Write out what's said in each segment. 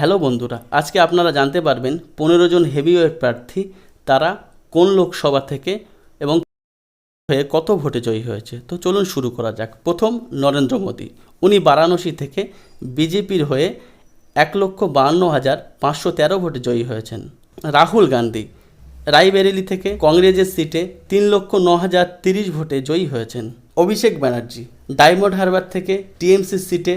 Hello বন্ধুরা, আজকে আপনারা জানতে পারবেন পনেরো জন হেভিওয়েট প্রার্থী তারা কোন লোকসভা থেকে এবং হয়ে কত ভোটে জয়ী হয়েছে। তো চলুন শুরু করা যাক। প্রথম নরেন্দ্র মোদী, উনি বারাণসী থেকে বিজেপির হয়ে এক লক্ষ বাহান্ন হাজার পাঁচশো তেরো ভোটে জয়ী হয়েছেন। রাহুল গান্ধী, রায়বেরেলি থেকে কংগ্রেসের সিটে তিন লক্ষ ন হাজার তিরিশ ভোটে জয়ী হয়েছেন। অভিষেক ব্যানার্জি, ডায়মন্ড হারবার থেকে টিএমসি সিটে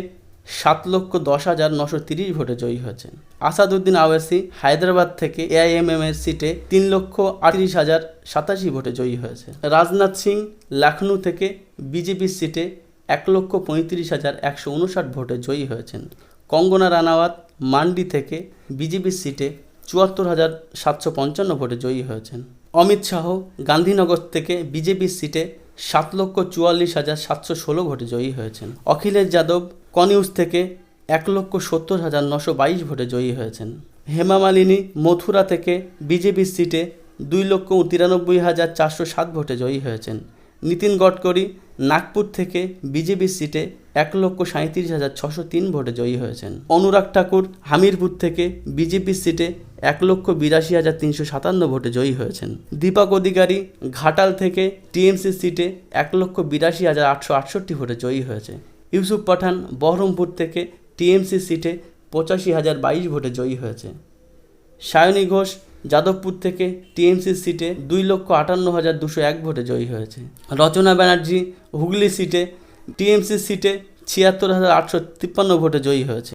সাত লক্ষ দশ হাজার নশো তিরিশ ভোটে জয়ী হয়েছেন। আসাদুদ্দিন আওয়াসি হায়দ্রাবাদ থেকে এআইএমএম এর সিটে তিন লক্ষ আটত্রিশ হাজার সাতাশি ভোটে জয়ী হয়েছে। রাজনাথ সিং লখনৌ থেকে বিজেপির সিটে এক লক্ষ পঁয়ত্রিশ হাজার একশো উনষাট ভোটে জয়ী হয়েছেন। কঙ্গনা রানাওয়াত মান্ডি থেকে বিজেপির সিটে চুয়াত্তর হাজার সাতশো পঞ্চান্ন ভোটে জয়ী হয়েছেন। অমিত শাহ গান্ধীনগর থেকে বিজেপির সিটে সাত লক্ষ চুয়াল্লিশ হাজার সাতশো ষোলো ভোটে জয়ী হয়েছেন। অখিলেশ যাদব কনিউজ থেকে এক লক্ষ সত্তর হাজার নশো বাইশ ভোটে জয়ী হয়েছেন। হেমা মালিনী মথুরা থেকে বিজেপির সিটে দুই লক্ষ তিরানব্বই হাজার চারশো সাত ভোটে জয়ী হয়েছেন। নীতিন গডকরি নাগপুর থেকে বিজেপির সিটে এক লক্ষ সাঁত্রিশ হাজার ছশো তিন ভোটে জয়ী হয়েছেন। অনুরাগ ঠাকুর হামিরপুর থেকে বিজেপির সিটে এক লক্ষ বিরাশি হাজার তিনশো সাতান্ন ভোটে জয়ী হয়েছেন। দীপক অধিকারী ঘাটাল থেকে টিএমসি সিটে এক লক্ষ বিরাশি হাজার আটশো আটষট্টি ভোটে জয়ী হয়েছে। ইউসুফ পাঠান বহরমপুর থেকে টিএমসি সিটে পঁচাশি হাজার বাইশ ভোটে জয়ী হয়েছে। সায়নী ঘোষ যাদবপুর থেকে টিএমসি সিটে দুই লক্ষ আটান্ন হাজার দুশো এক ভোটে জয়ী হয়েছে। রচনা ব্যানার্জি হুগলি সিটে টিএমসি সিটে ছিয়াত্তর হাজার আটশো তিপ্পান্ন ভোটে জয়ী হয়েছে।